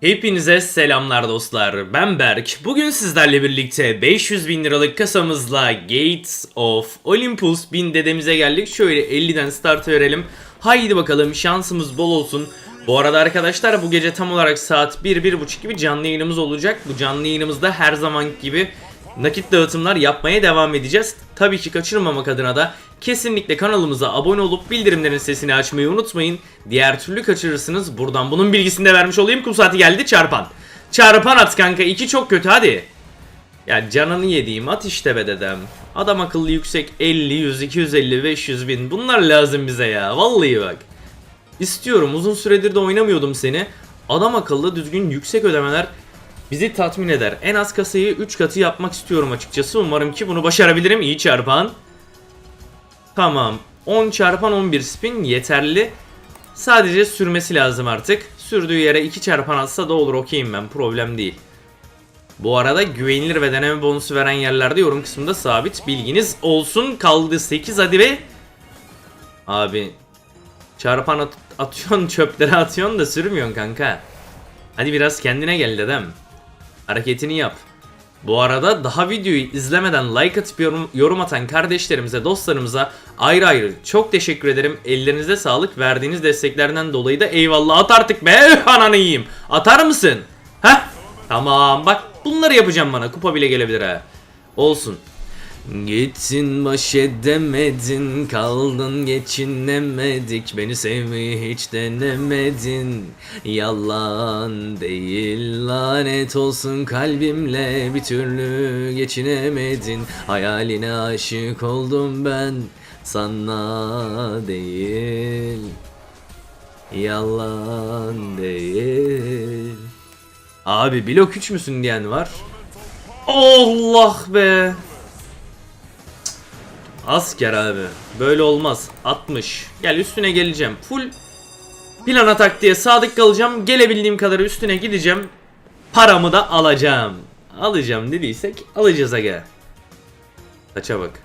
Hepinize selamlar dostlar. Ben Berk. Bugün sizlerle birlikte 500 bin liralık kasamızla Gates of Olympus bin dedemize geldik. Şöyle 50'den start verelim. Haydi bakalım şansımız bol olsun. Bu arada arkadaşlar bu gece tam olarak saat 1-1.30 gibi canlı yayınımız olacak. Bu canlı yayınımızda her zaman gibi nakit dağıtımlar yapmaya devam edeceğiz. Tabii ki kaçırmamak adına da kesinlikle kanalımıza abone olup bildirimlerin sesini açmayı unutmayın. Diğer türlü kaçırırsınız. Buradan bunun bilgisini de vermiş olayım. Kum saati geldi çarpan. Çarpan at kanka. iki çok kötü hadi. Ya canını yediğim at işte be dedem. Adam akıllı yüksek 50, 100, 250, 500 bin. Bunlar lazım bize ya. Vallahi bak. İstiyorum. Uzun süredir de oynamıyordum seni. Adam akıllı düzgün yüksek ödemeler bizi tatmin eder. En az kasayı 3 katı yapmak istiyorum açıkçası. Umarım ki bunu başarabilirim. İyi çarpan. Tamam. 10 çarpan 11 spin yeterli. Sadece sürmesi lazım artık. Sürdüğü yere 2 çarpan atsa da olur okeyim ben. Problem değil. Bu arada güvenilir ve deneme bonusu veren yerlerde yorum kısmında sabit bilginiz olsun. Kaldı 8 hadi be. Abi çarpan at- atıyorsun çöplere atıyorsun da sürmüyorsun kanka. Hadi biraz kendine gel dedem. Hareketini yap. Bu arada daha videoyu izlemeden like atıp yorum, yorum atan kardeşlerimize, dostlarımıza ayrı ayrı çok teşekkür ederim. Ellerinize sağlık. Verdiğiniz desteklerden dolayı da eyvallah. At artık be. Ananı yiyeyim. Atar mısın? Heh. Tamam bak bunları yapacağım bana. Kupa bile gelebilir ha. Olsun. Gittin baş edemedin Kaldın geçinemedik. Beni sevmeyi hiç denemedin. Yalan değil lanet olsun kalbimle Bir türlü geçinemedin. Hayaline aşık oldum ben Sana değil. Yalan değil. Abi blok 3 müsün diyen var? Allah be Asker abi. Böyle olmaz. 60. Gel üstüne geleceğim. Full plana taktiğe sadık kalacağım. Gelebildiğim kadar üstüne gideceğim. Paramı da alacağım. Alacağım dediysek alacağız aga. Kaça bak.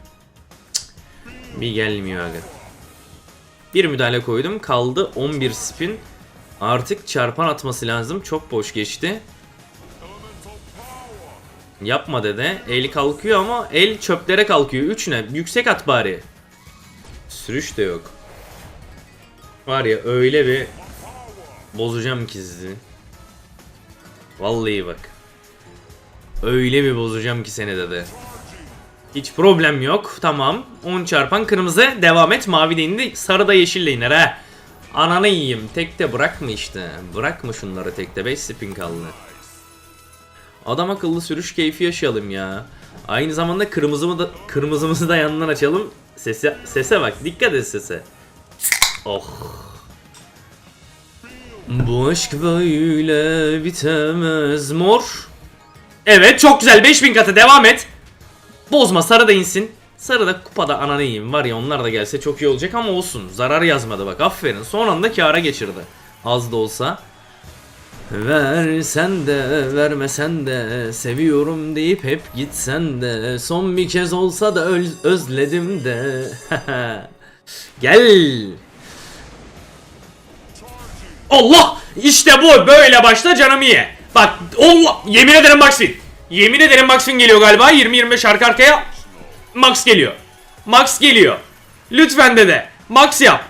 Bir gelmiyor aga. Bir müdahale koydum. Kaldı 11 spin. Artık çarpan atması lazım. Çok boş geçti. Yapma dede. El kalkıyor ama el çöplere kalkıyor. 3 ne? Yüksek at bari. Sürüş de yok. Var ya öyle bir bozacağım ki sizi. Vallahi bak. Öyle bir bozacağım ki seni dede. Hiç problem yok. Tamam. 10 çarpan kırmızı. Devam et. Mavi de indi. Sarı da yeşille iner ha. Ananı yiyeyim. Tekte bırakma işte. Bırakma şunları tekte. 5 spin kaldı. Adam akıllı sürüş keyfi yaşayalım ya. Aynı zamanda kırmızımı da kırmızımızı da yanından açalım. Sese sese bak. Dikkat et sese. Oh. Bu aşk böyle bitemez mor. Evet çok güzel 5000 katı devam et. Bozma sarı da insin. Sarı da kupada ananı yiyeyim. Var ya onlar da gelse çok iyi olacak ama olsun. Zarar yazmadı bak aferin. Son anda kâra geçirdi. Az da olsa. Versen de vermesen de seviyorum deyip hep gitsen de son bir kez olsa da öz- özledim de. Gel. Allah! İşte bu böyle başla canımı ye. Bak Allah! Yemin ederim Maxwin yemin ederim Maxwin geliyor galiba. 20-25 arka arkaya Max geliyor. Max geliyor. Lütfen dede Max yap.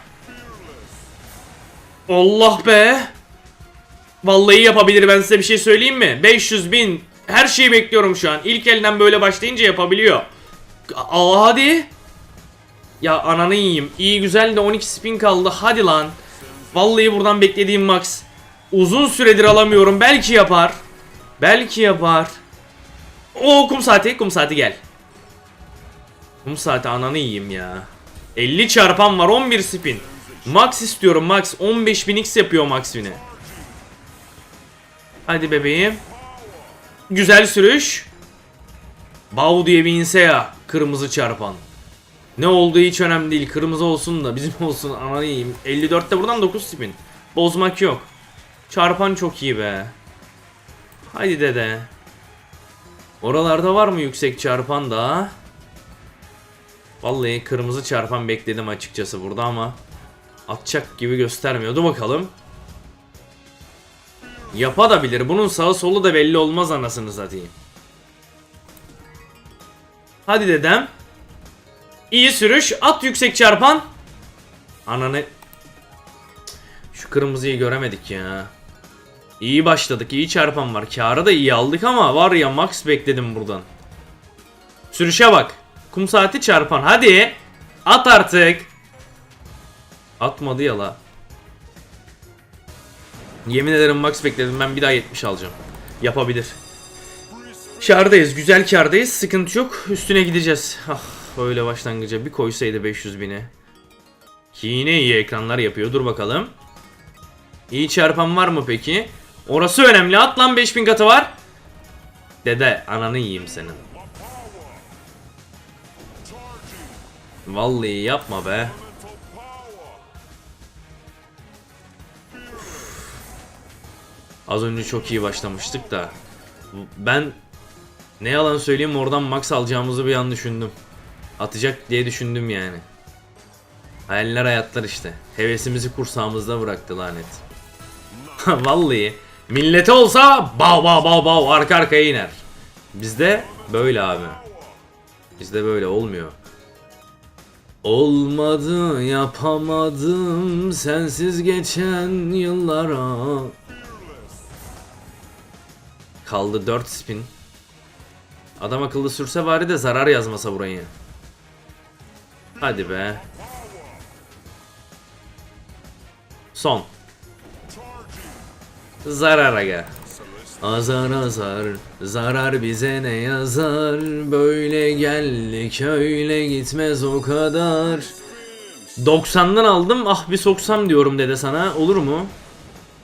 Allah be Vallahi yapabilir ben size bir şey söyleyeyim mi? 500 bin her şeyi bekliyorum şu an. İlk elden böyle başlayınca yapabiliyor. Aa hadi. Ya ananı yiyeyim. İyi güzel de 12 spin kaldı. Hadi lan. Vallahi buradan beklediğim max. Uzun süredir alamıyorum. Belki yapar. Belki yapar. O kum saati. Kum saati gel. Kum saati ananı yiyeyim ya. 50 çarpan var 11 spin. Max istiyorum max. 15.000 x yapıyor max win'i. Hadi bebeğim. Güzel sürüş. Bav diye bir inse ya. Kırmızı çarpan. Ne olduğu hiç önemli değil. Kırmızı olsun da bizim olsun. Ananı yiyeyim. 54'te buradan 9 spin. Bozmak yok. Çarpan çok iyi be. Haydi dede. Oralarda var mı yüksek çarpan da? Vallahi kırmızı çarpan bekledim açıkçası burada ama atacak gibi göstermiyordu bakalım. Yapabilir. Bunun sağı solu da belli olmaz anasını satayım. Hadi dedem. İyi sürüş. At yüksek çarpan. Ananı. Şu kırmızıyı göremedik ya. İyi başladık. iyi çarpan var. Karı da iyi aldık ama var ya max bekledim buradan. Sürüşe bak. Kum saati çarpan. Hadi. At artık. Atmadı ya la. Yemin ederim max bekledim. Ben bir daha 70 alacağım. Yapabilir. Kardayız. Güzel kardayız. Sıkıntı yok. Üstüne gideceğiz. Ah öyle başlangıca bir koysaydı 500 bini. Yine iyi ekranlar yapıyor. Dur bakalım. İyi çarpan var mı peki? Orası önemli. At lan 5000 katı var. Dede ananı yiyeyim senin. Vallahi yapma be. Az önce çok iyi başlamıştık da. Ben ne yalan söyleyeyim oradan max alacağımızı bir an düşündüm. Atacak diye düşündüm yani. Hayaller hayatlar işte. Hevesimizi kursağımızda bıraktı lanet. Vallahi millete olsa bav bav bav bav arka arkaya iner. Bizde böyle abi. Bizde böyle olmuyor. Olmadı yapamadım sensiz geçen yıllara. Kaldı 4 spin. Adam akıllı sürse bari de zarar yazmasa burayı. Hadi be. Son. Zarar aga. Azar azar, zarar bize ne yazar Böyle geldik öyle gitmez o kadar 90'dan aldım ah bir soksam diyorum dede sana olur mu?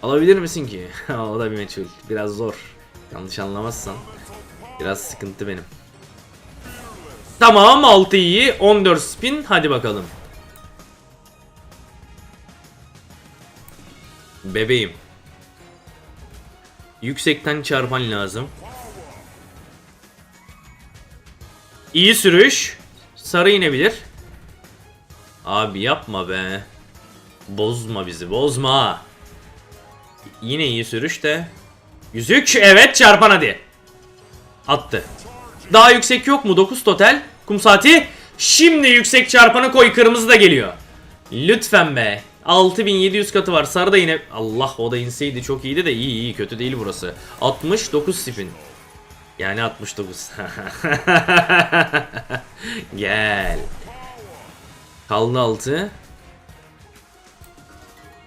Alabilir misin ki? o da bir meçhul biraz zor Yanlış anlamazsan Biraz sıkıntı benim Tamam 6 iyi 14 spin hadi bakalım Bebeğim Yüksekten çarpan lazım. İyi sürüş. Sarı inebilir. Abi yapma be. Bozma bizi bozma. Yine iyi sürüş de. Yüzük evet çarpan hadi. Attı. Daha yüksek yok mu? 9 total. Kum saati. Şimdi yüksek çarpanı koy kırmızı da geliyor. Lütfen be. 6700 katı var. Sarı da yine Allah o da inseydi çok iyiydi de iyi iyi kötü değil burası. 69 spin. Yani 69. Gel. Kaldı 6.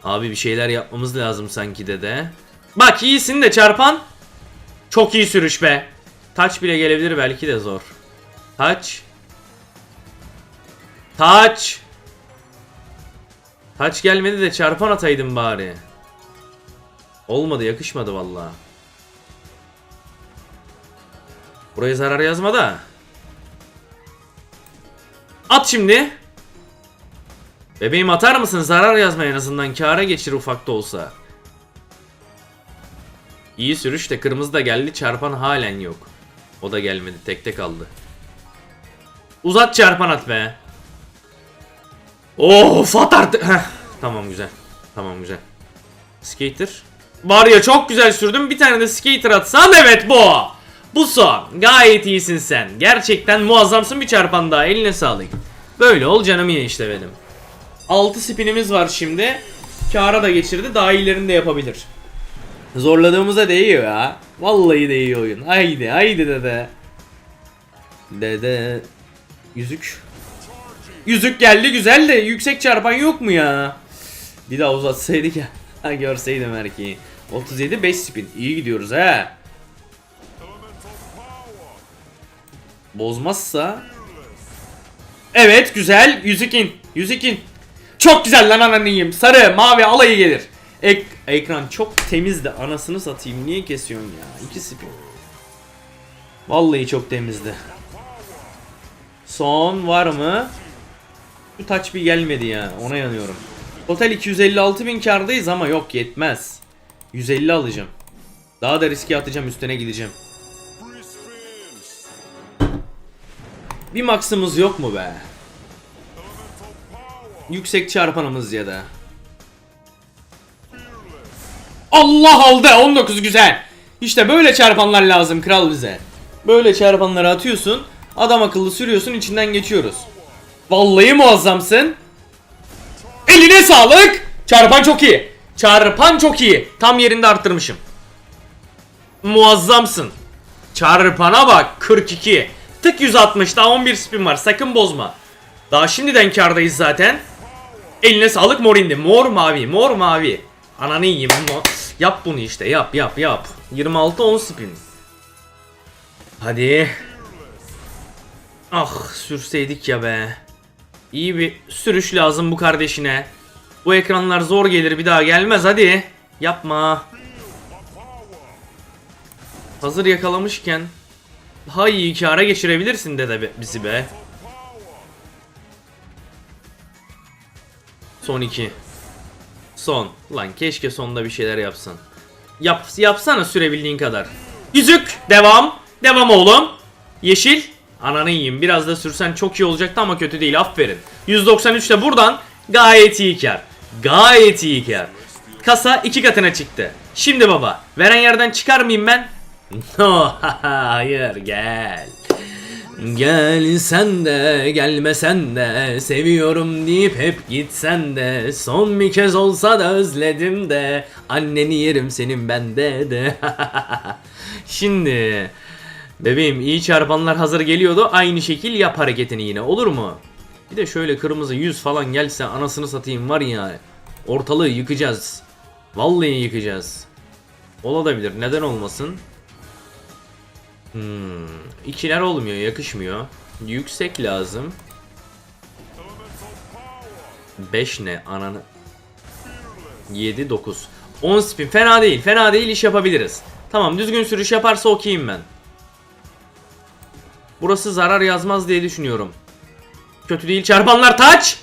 Abi bir şeyler yapmamız lazım sanki dede. Bak iyisin de çarpan. Çok iyi sürüş be. Taç bile gelebilir belki de zor. Taç. Taç. Taç gelmedi de çarpan ataydım bari. Olmadı yakışmadı vallahi. Buraya zarar yazma da. At şimdi. Bebeğim atar mısın? Zarar yazma en azından. Kâra geçir ufak da olsa. İyi sürüş de kırmızı da geldi. Çarpan halen yok. O da gelmedi. Tekte kaldı. Uzat çarpan at be. Of at artık. Heh, tamam güzel. Tamam güzel. Skater. Var ya çok güzel sürdüm. Bir tane de skater atsam evet bu. Bu son. Gayet iyisin sen. Gerçekten muazzamsın bir çarpan daha. Eline sağlık. Böyle ol canım ye işte benim. 6 spinimiz var şimdi. Kara da geçirdi. Daha iyilerini de yapabilir. Zorladığımıza değiyor ya. Vallahi değiyor oyun. Haydi haydi dede. Dede. Yüzük. Yüzük geldi güzel de yüksek çarpan yok mu ya? Bir daha uzatsaydık ya. Görseydim erkeği. 37 5 spin. İyi gidiyoruz he. Bozmazsa. Evet güzel. Yüzük in. Yüzük in. Çok güzel lan ananıyım. Sarı, mavi alayı gelir. Ek ekran çok temizdi. Anasını satayım. Niye kesiyorsun ya? 2 spin. Vallahi çok temizdi. Son var mı? Bu touch bir gelmedi ya. Ona yanıyorum. Total 256 bin kardayız ama yok yetmez. 150 alacağım. Daha da riske atacağım üstüne gideceğim. Bir maksimumuz yok mu be? Yüksek çarpanımız ya da. Allah aldı 19 güzel. İşte böyle çarpanlar lazım kral bize. Böyle çarpanları atıyorsun. Adam akıllı sürüyorsun içinden geçiyoruz. Vallahi muazzamsın. Eline sağlık. Çarpan çok iyi. Çarpan çok iyi. Tam yerinde arttırmışım. Muazzamsın. Çarpana bak 42. Tık 160 daha 11 spin var sakın bozma. Daha şimdiden kardayız zaten. Eline sağlık mor indi. Mor mavi mor mavi. Ananı yiyeyim. Mo- Yap bunu işte yap yap yap. 26 10 spin. Hadi. Ah sürseydik ya be. İyi bir sürüş lazım bu kardeşine. Bu ekranlar zor gelir bir daha gelmez hadi. Yapma. Hazır yakalamışken daha iyi kâra geçirebilirsin de be, bizi be. Son iki. Son. Lan keşke sonda bir şeyler yapsan. Yap, yapsana sürebildiğin kadar. Yüzük. Devam. Devam oğlum. Yeşil. Ananı yiyeyim. Biraz da sürsen çok iyi olacaktı ama kötü değil. Aferin. 193 de buradan gayet iyi kar. Gayet iyi kar. Kasa iki katına çıktı. Şimdi baba. Veren yerden çıkar mıyım ben? No, hayır gel. Gel sen de gelmesen de seviyorum deyip hep gitsen de son bir kez olsa da özledim de anneni yerim senin bende de. Şimdi bebeğim iyi çarpanlar hazır geliyordu aynı şekil yap hareketini yine olur mu? Bir de şöyle kırmızı yüz falan gelse anasını satayım var ya ortalığı yıkacağız. Vallahi yıkacağız. Olabilir neden olmasın? Hmm, ikiler olmuyor, yakışmıyor. Yüksek lazım. 5 ne ananı? 7 9. 10 spin fena değil. Fena değil iş yapabiliriz. Tamam düzgün sürüş yaparsa okeyim ben. Burası zarar yazmaz diye düşünüyorum. Kötü değil çarpanlar taç.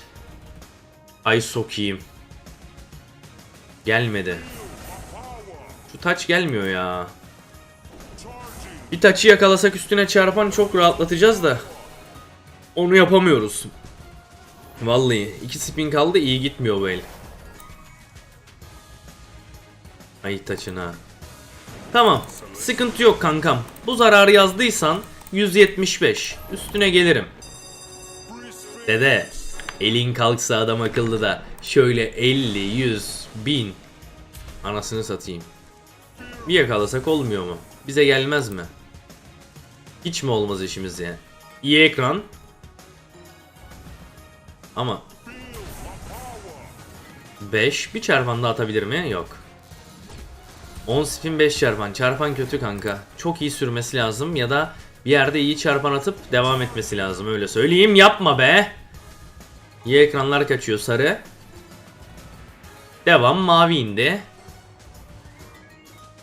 Ay sokayım. Gelmedi. Şu taç gelmiyor ya. Bir taçı yakalasak üstüne çarpan çok rahatlatacağız da. Onu yapamıyoruz. Vallahi iki spin kaldı iyi gitmiyor el. Ay taçına. Tamam. Sıkıntı yok kankam. Bu zararı yazdıysan 175. Üstüne gelirim. Dede. Elin kalksa adam akıllı da şöyle 50, 100, 1000 anasını satayım. Bir yakalasak olmuyor mu? Bize gelmez mi? Hiç mi olmaz işimiz ya? İyi ekran. Ama 5 bir çarpan da atabilir mi? Yok. 10 spin 5 çarpan. Çarpan kötü kanka. Çok iyi sürmesi lazım ya da bir yerde iyi çarpan atıp devam etmesi lazım öyle söyleyeyim. Yapma be. İyi ekranlar kaçıyor sarı. Devam mavi indi.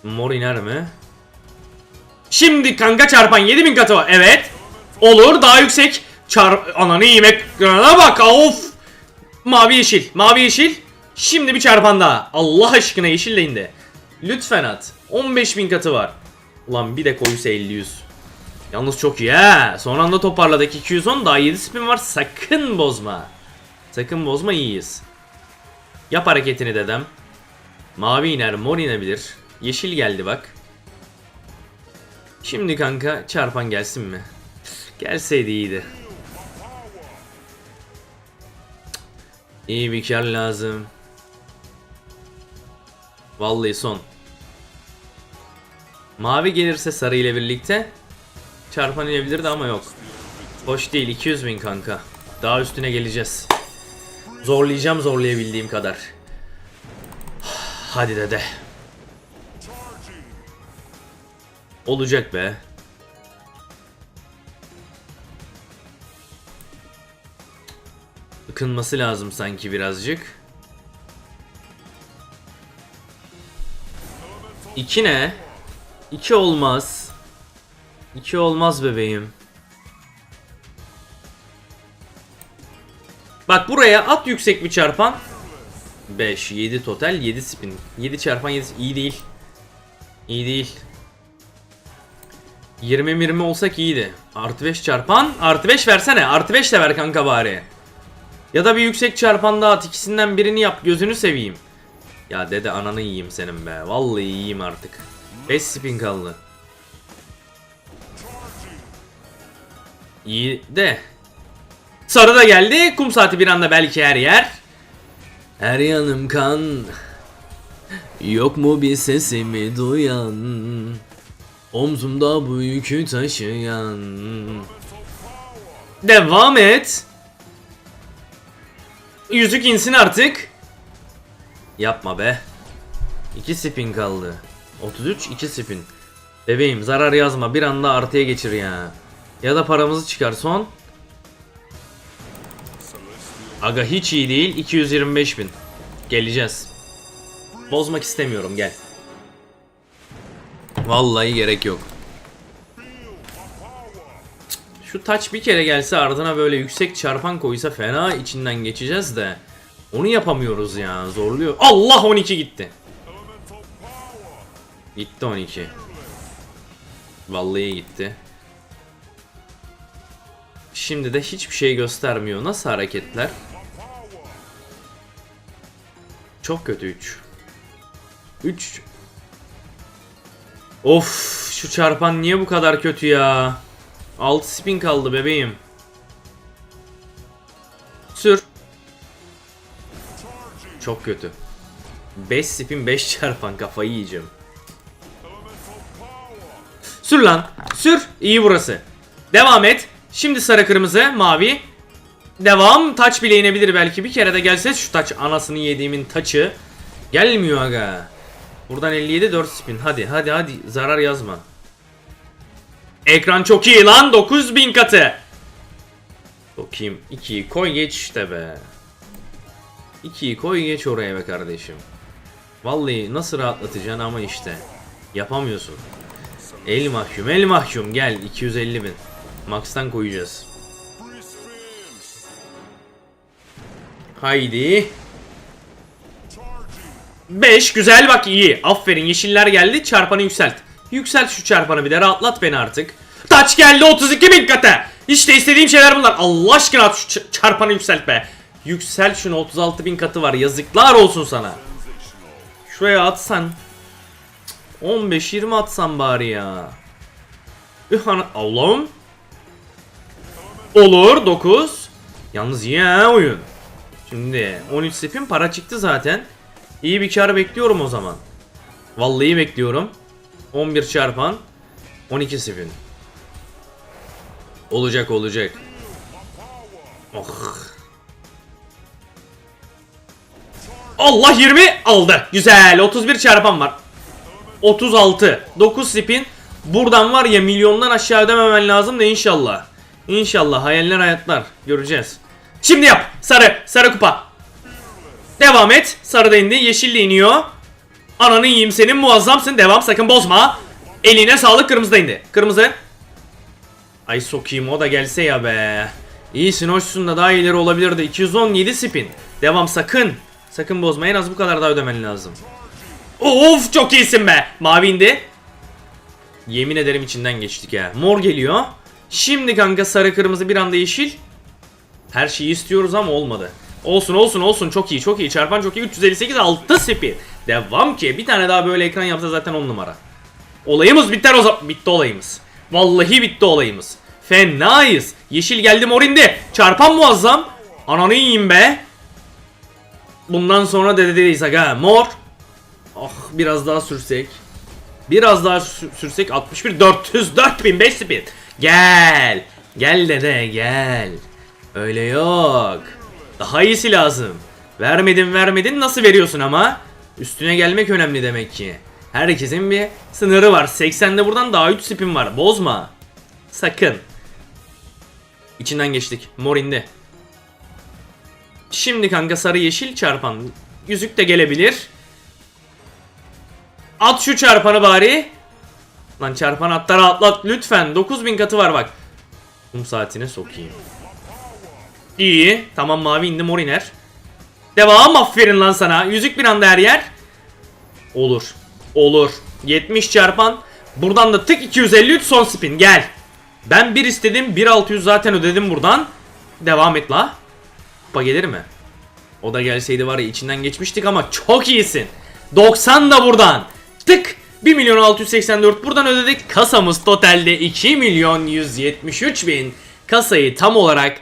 Mor iner mi? Şimdi kanka çarpan 7000 katı var. Evet. Olur daha yüksek. Çar ananı yemek ekrana bak of. Mavi yeşil. Mavi yeşil. Şimdi bir çarpan daha. Allah aşkına yeşil de. Lütfen at. 15000 katı var. Ulan bir de koysa 50 Yalnız çok iyi ha. Son anda toparladık 210 daha 7 spin var. Sakın bozma. Sakın bozma iyiyiz. Yap hareketini dedem. Mavi iner, mor inebilir. Yeşil geldi bak. Şimdi kanka çarpan gelsin mi? Gelseydi iyiydi. İyi bir kar lazım. Vallahi son. Mavi gelirse sarı ile birlikte çarpan inebilirdi ama yok. Hoş değil 200 bin kanka. Daha üstüne geleceğiz. Zorlayacağım zorlayabildiğim kadar. Hadi dede. Olacak be. Ikınması lazım sanki birazcık. İki ne? İki olmaz. İki olmaz bebeğim. Bak buraya at yüksek bir çarpan. 5, 7 total, 7 spin. 7 çarpan 7 iyi değil. İyi değil. 20 20 olsak iyiydi. Artı 5 çarpan. Artı 5 versene. Artı 5 de ver kanka bari. Ya da bir yüksek çarpan daha at. ikisinden birini yap. Gözünü seveyim. Ya dede ananı yiyeyim senin be. Vallahi yiyeyim artık. 5 spin kaldı. İyi de. Sarı da geldi. Kum saati bir anda belki her yer. Her yanım kan. Yok mu bir sesimi duyan? Omzumda bu yükü taşıyan. Devam et. Yüzük insin artık. Yapma be. 2 spin kaldı. 33 2 spin. Bebeğim zarar yazma bir anda artıya geçir ya. Ya da paramızı çıkar son. Aga hiç iyi değil 225 bin. Geleceğiz. Bozmak istemiyorum gel. Vallahi gerek yok. Şu taç bir kere gelse ardına böyle yüksek çarpan koysa fena içinden geçeceğiz de. Onu yapamıyoruz ya zorluyor. Allah 12 gitti. Gitti 12. Vallahi gitti. Şimdi de hiçbir şey göstermiyor. Nasıl hareketler? Çok kötü 3. 3. Of şu çarpan niye bu kadar kötü ya? 6 spin kaldı bebeğim. Sür. Çok kötü. 5 spin 5 çarpan kafayı yiyeceğim. Sür lan. Sür. İyi burası. Devam et. Şimdi sarı kırmızı mavi. Devam. Taç bile inebilir belki. Bir kere de gelse şu taç anasını yediğimin taçı. Gelmiyor aga. Buradan 57 4 spin. Hadi hadi hadi zarar yazma. Ekran çok iyi lan 9000 katı. Bakayım 2'yi koy geç işte be. 2'yi koy geç oraya be kardeşim. Vallahi nasıl rahatlatacaksın ama işte. Yapamıyorsun. El mahkum el mahkum gel 250 bin. Max'tan koyacağız. Haydi. 5 güzel bak iyi. Aferin yeşiller geldi çarpanı yükselt. Yükselt şu çarpanı bir de rahatlat beni artık. Taç geldi 32 bin katı. İşte istediğim şeyler bunlar. Allah aşkına at şu çarpanı yükselt be. Yüksel şunu 36 bin katı var yazıklar olsun sana. Şuraya atsan. 15-20 atsan bari ya. Üh Allah'ım. Olur 9. Yalnız ha oyun. Şimdi 13 spin para çıktı zaten. İyi bir kar bekliyorum o zaman. Vallahi bekliyorum. 11 çarpan 12 spin. Olacak olacak. Oh. Allah 20 aldı. Güzel. 31 çarpan var. 36. 9 spin. Buradan var ya milyondan aşağı ödememen lazım da inşallah. İnşallah hayaller hayatlar. Göreceğiz. Şimdi yap. Sarı. Sarı kupa. Devam et. Sarı da indi. Yeşil iniyor. Ananı yiyeyim senin muazzamsın. Devam sakın bozma. Eline sağlık kırmızı indi. Kırmızı. Ay sokayım o da gelse ya be. İyisin hoşsun da daha iyileri olabilirdi. 217 spin. Devam sakın. Sakın bozma en az bu kadar daha ödemen lazım. Of çok iyisin be. Mavi indi. Yemin ederim içinden geçtik ya. Mor geliyor. Şimdi kanka sarı kırmızı bir anda yeşil. Her şeyi istiyoruz ama olmadı. Olsun olsun olsun çok iyi çok iyi. Çarpan çok iyi. 358 6 spin. Devam ki bir tane daha böyle ekran yapsa zaten 10 numara. Olayımız biter o zaman. Bitti olayımız. Vallahi bitti olayımız. Fenayız. Yeşil geldi mor indi. Çarpan muazzam. Ananı yiyeyim be. Bundan sonra dededeyiz aga. Mor. Ah biraz daha sürsek. Biraz daha sü- sürsek 61 404 bin 5 spin. Gel. Gel dede gel. Öyle yok. Daha iyisi lazım. Vermedin vermedin nasıl veriyorsun ama? Üstüne gelmek önemli demek ki. Herkesin bir sınırı var. 80'de buradan daha 3 spin var. Bozma. Sakın. İçinden geçtik. Mor indi. Şimdi kanka sarı yeşil çarpan. Yüzük de gelebilir. At şu çarpanı bari. Lan çarpan atları atlat lütfen. 9000 katı var bak. Kum saatine sokayım. İyi. Tamam mavi indi mor iner. Devam aferin lan sana. Yüzük bir anda her yer. Olur. Olur. 70 çarpan. Buradan da tık 253 son spin gel. Ben bir istedim 1600 zaten ödedim buradan. Devam et la. Kupa gelir mi? O da gelseydi var ya içinden geçmiştik ama çok iyisin. 90 da buradan. Tık. 1 milyon 684 buradan ödedik. Kasamız totalde 2 milyon 173 bin. Kasayı tam olarak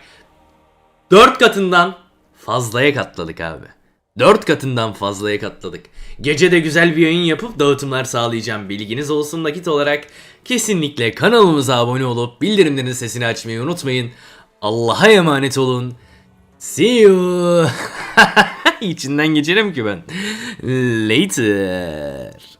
4 katından fazlaya katladık abi. 4 katından fazlaya katladık. Gece de güzel bir yayın yapıp dağıtımlar sağlayacağım. Bilginiz olsun nakit olarak. Kesinlikle kanalımıza abone olup bildirimlerin sesini açmayı unutmayın. Allah'a emanet olun. See you. İçinden geçerim ki ben. Later.